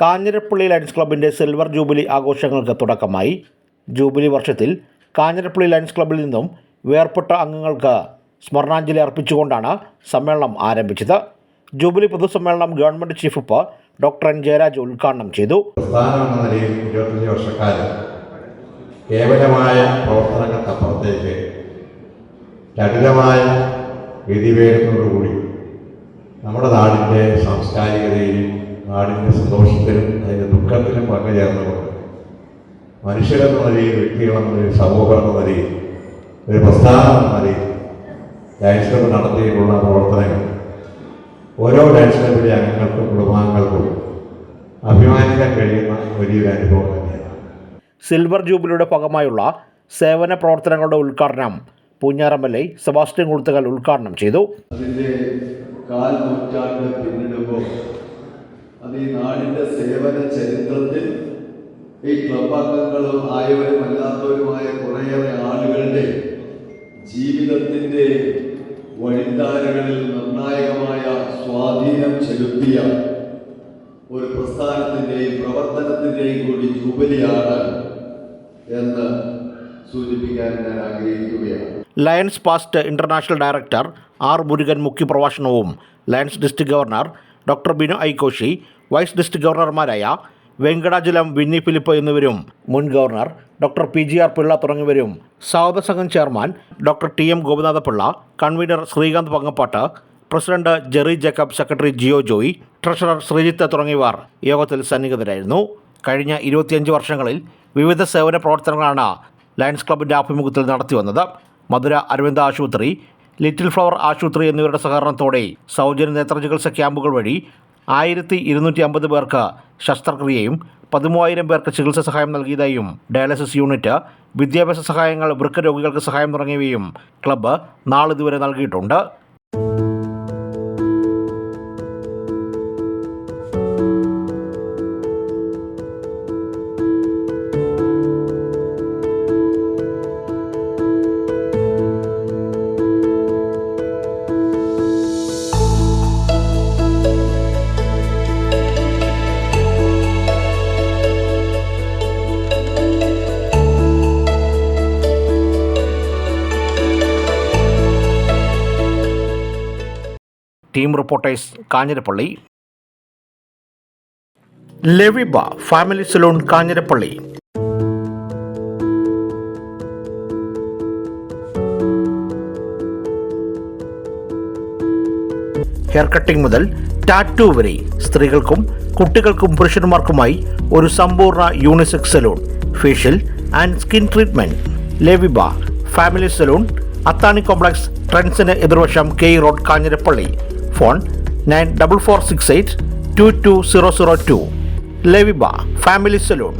Kanjirappally lions ക്ലബിന്റെ silver jubilee ആഘോഷങ്ങൾക്ക് തുടക്കമായി. ജൂബിലി വർഷത്തിൽ കാഞ്ഞിരപ്പള്ളി ലയൺസ് ക്ലബിൽ നിന്നും വേർപെട്ട അംഗങ്ങൾക്ക് സ്മരണാഞ്ജലി അർപ്പിച്ചുകൊണ്ടാണ് സമ്മേളനം ആരംഭിച്ചത്. ജൂബിലി പൊതുസമ്മേളനം government chief whip doctor N. Jayaraj ഉദ്ഘാടനം ചെയ്തു. കേവലമായ പ്രവർത്തനങ്ങൾക്കപ്പുറത്തേക്ക് ചടുലമായ ഗതിവേഗത്തോടുകൂടി നമ്മുടെ നാടിന്റെ സാംസ്കാരികതയിലും നാടിന്റെ സന്തോഷത്തിലും അതിന്റെ ദുഃഖത്തിലും പങ്കുചേർന്നുകൊണ്ട് മനുഷ്യരെന്ന നിലയിൽ വ്യക്തികളെന്ന നിലയിൽ സമൂഹം എന്ന നിലയിൽ ഒരു പ്രസ്ഥാനം എന്ന നിലയിൽ ഡാൻസ് ക്ലബ് നടത്തിയിട്ടുള്ള പ്രവർത്തനങ്ങൾ ഓരോ ഡാൻസ് ക്ലബിലെ അംഗങ്ങൾക്കും കുടുംബാംഗങ്ങൾക്കും അഭിമാനിക്കാൻ കഴിയുന്ന വലിയൊരു അനുഭവം തന്നെയാണ്. സിൽവർ ജൂബിലിയുടെ ഭാഗമായുള്ള സേവന പ്രവർത്തനങ്ങളുടെ ഉദ്ഘാടനം എൽ എ സെബാസ്റ്റ്യൻ കുളുത്തുകൽ ഉദ്ഘാടനം ചെയ്തു. അതിന്റെ കാൽ നൂറ്റാണ്ട് പിന്നിടുമ്പോൾ അത് ഈ നാടിന്റെ സേവന ചരിത്രത്തിൽ ഈ ക്ലബ് അംഗങ്ങളും ആയവരും അല്ലാത്തവരുമായ കുറേയേറെ ആളുകളുടെ ജീവിതത്തിന്റെ വഴിത്താരകളിൽ നിർണായകമായ സ്വാധീനം ചെലുത്തിയ ഒരു പ്രസ്ഥാനത്തിന്റെയും പ്രവർത്തനത്തിന്റെയും കൂടി ജൂബലിയാണ് എന്ന് സൂചിപ്പിക്കാൻ ഞാൻ ആഗ്രഹിക്കുകയാണ്. Lions past international director R Murugan മുഖ്യപ്രഭാഷണവും lions district governor doctor Binu Aikoshy vice district ഗവർണർമാരായ Venkatachalam Winnie Philip എന്നിവരും മുൻ governor doctor P G R Pillai തുടങ്ങിയവരും സ്വാഗത സംഘം chairman doctor T M Gopinathapillai convener Sreekanth Pankappattu president Jerry Jacob secretary Jio Joy treasurer Sreejith തുടങ്ങിയവർ യോഗത്തിൽ സന്നിഹിതരായിരുന്നു. കഴിഞ്ഞ ഇരുപത്തിയഞ്ച് വർഷങ്ങളിൽ വിവിധ സേവന പ്രവർത്തനങ്ങളാണ് ലയൺസ് ക്ലബിന്റെ ആഭിമുഖ്യത്തിൽ നടത്തിവന്നത്. മധുര അരവിന്ദ ആശുപത്രി ലിറ്റിൽ ഫ്ലവർ ആശുപത്രി എന്നിവരുടെ സഹകരണത്തോടെ സൗജന്യ നേത്രചികിത്സ ക്യാമ്പുകൾ വഴി ആയിരത്തി ഇരുന്നൂറ്റി അമ്പത് പേർക്ക് ശസ്ത്രക്രിയയും പതിമൂവായിരം പേർക്ക് ചികിത്സാ സഹായം നൽകിയതായും ഡയാലിസിസ് യൂണിറ്റ് വിദ്യാഭ്യാസ സഹായങ്ങൾ വൃക്ക രോഗികൾക്ക് സഹായം തുടങ്ങിയവയും ക്ലബ്ബ് നാളിതുവരെ നൽകിയിട്ടുണ്ട്. Team reporters Kanjirappally. Leviba family saloon Kanjirappally. Hair cutting മുതൽ ടാറ്റു വരെ സ്ത്രീകൾക്കും കുട്ടികൾക്കും പുരുഷന്മാർക്കുമായി ഒരു സമ്പൂർണ unisex saloon facial and skin treatment. Leviba family saloon Athani complex ട്രെൻസിന് എതിർവശം K road Kanjirappally. Phone nine double four six eight two two zero zero two. Leviba family saloon.